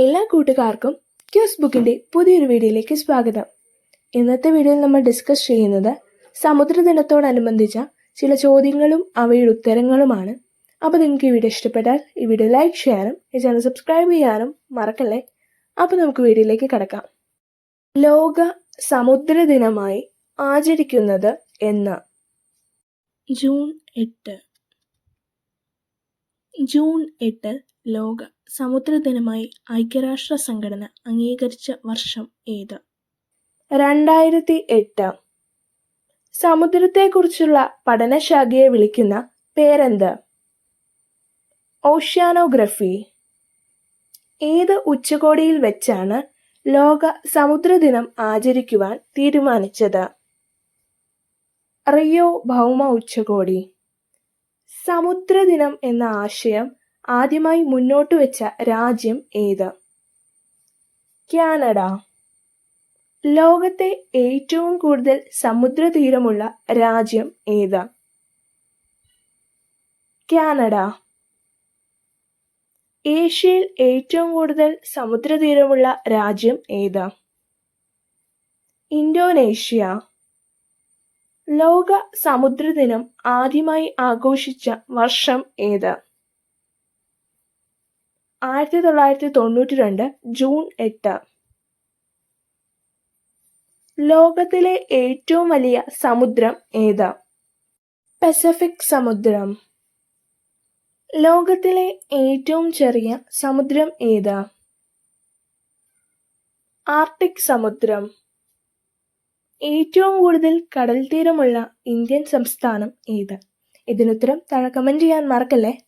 എല്ലാ കൂട്ടുകാർക്കും ക്യൂസ് ബുക്കിന്റെ പുതിയൊരു വീഡിയോയിലേക്ക് സ്വാഗതം. ഇന്നത്തെ വീഡിയോയിൽ നമ്മൾ ഡിസ്കസ് ചെയ്യുന്നത് സമുദ്രദിനത്തോടനുബന്ധിച്ച ചില ചോദ്യങ്ങളും അവയുടെ ഉത്തരങ്ങളുമാണ്. അപ്പോൾ നിങ്ങൾക്ക് ഈ വീഡിയോ ഇഷ്ടപ്പെട്ടാൽ ഈ വീഡിയോ ലൈക്ക് ചെയ്യാനും ഈ ചാനൽ സബ്സ്ക്രൈബ് ചെയ്യാനും മറക്കല്ലേ? അപ്പോൾ നമുക്ക് വീഡിയോയിലേക്ക് കടക്കാം. ലോക സമുദ്ര ദിനമായി ആചരിക്കുന്നത് എന്ന്. ജൂൺ എട്ട്. ജൂൺ എട്ട് ലോക സമുദ്ര ദിനമായി ഐക്യരാഷ്ട്ര സംഘടന അംഗീകരിച്ച വർഷം ഏത്? രണ്ടായിരത്തി എട്ട് സമുദ്രത്തെക്കുറിച്ചുള്ള പഠനശാഖയെ വിളിക്കുന്ന പേരെന്ത്? ഓഷ്യാനോഗ്രഫി. ഏത് ഉച്ചകോടിയിൽ വെച്ചാണ് ലോക സമുദ്ര ദിനം ആചരിക്കുവാൻ തീരുമാനിച്ചത്? റിയോ ഭൗമ ഉച്ചകോടി. സമുദ്രദിനം എന്ന ആശയം ആദ്യമായി മുന്നോട്ട് വെച്ച രാജ്യം ഏത്? കാനഡ. ലോകത്തെ ഏറ്റവും കൂടുതൽ സമുദ്രതീരമുള്ള രാജ്യം ഏത്? കാനഡ. ഏഷ്യയിൽ ഏറ്റവും കൂടുതൽ സമുദ്രതീരമുള്ള രാജ്യം ഏത്? ഇന്തോനേഷ്യ. ലോക സമുദ്രദിനം ആദ്യമായി ആഘോഷിച്ച വർഷം ഏത്? ആയിരത്തി തൊള്ളായിരത്തി തൊണ്ണൂറ്റി രണ്ട് ജൂൺ എട്ട്. ലോകത്തിലെ ഏറ്റവും വലിയ സമുദ്രം ഏത്? പസഫിക് സമുദ്രം. ലോകത്തിലെ ഏറ്റവും ചെറിയ സമുദ്രം ഏത്? ആർട്ടിക് സമുദ്രം. ഏറ്റവും കൂടുതൽ കടൽ തീരമുള്ള ഇന്ത്യൻ സംസ്ഥാനം ഏത്? ഇതിനുത്തരം താഴെ കമന്റ് ചെയ്യാൻ മറക്കല്ലേ?